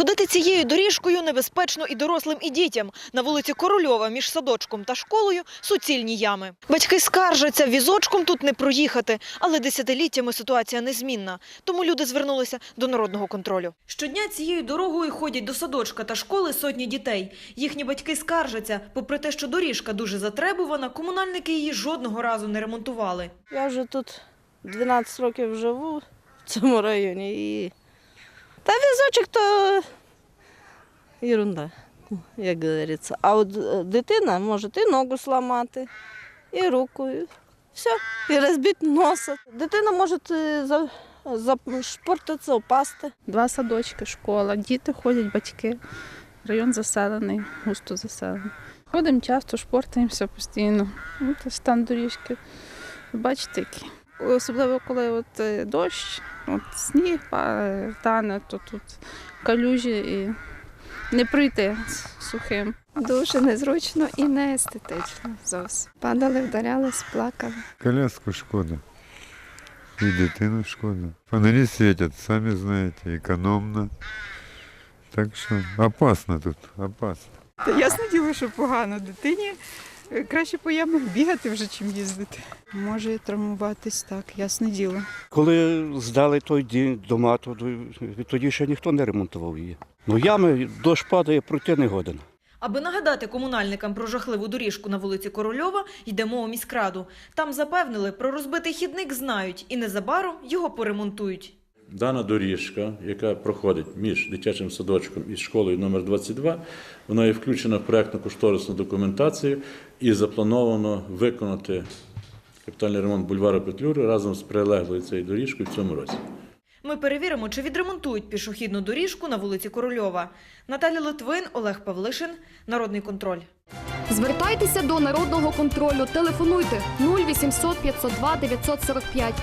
Ходити цією доріжкою небезпечно і дорослим, і дітям. На вулиці Корольова між садочком та школою суцільні ями. Батьки скаржаться, візочком тут не проїхати, але десятиліттями ситуація незмінна. Тому люди звернулися до народного контролю. Щодня цією дорогою ходять до садочка та школи сотні дітей. Їхні батьки скаржаться, попри те, що доріжка дуже затребувана, комунальники її жодного разу не ремонтували. Я вже тут 12 років живу в цьому районі і. Та візочок то ерунда, як говориться. А от е, дитина може і ногу зламати, і руку, і все, і розбити носа. Дитина може е, за, зашпортитися, упасти. Два садочки, школа, діти ходять, батьки. Район заселений, густо заселений. Ходимо часто, шпортаємося постійно. От стан доріжки. Бачите, які. Особливо, коли от е, дощ, от сніг тане, то тут калюжі і не пройти сухим. Дуже незручно і не естетично зовсім. Падали, вдарялись, плакали. Коляску шкода. И дитину шкода. Фонари светят, сами знаете, экономно. Так что опасно тут, опасно. Та ясне діло, що погано дитині. Краще по ямах бігати вже, чим їздити. Може травмуватись так, ясне діло. Коли здали той дім дома, то тоді ще ніхто не ремонтував її. Ну ями дощ падає, пройти не годен. Аби нагадати комунальникам про жахливу доріжку на вулиці Корольова, йдемо у міськраду. Там запевнили, про розбитий хідник знають і незабаром його поремонтують. Дана доріжка, яка проходить між дитячим садочком і школою номер 22, вона є включена в проєктно-кошторисну документацію і заплановано виконати капітальний ремонт бульвару Петлюри разом з прилеглою цією доріжкою в цьому році. Ми перевіримо, чи відремонтують пішохідну доріжку на вулиці Корольова. Наталя Литвин, Олег Павлишин, Народний контроль. Звертайтеся до народного контролю. Телефонуйте 0800 502 945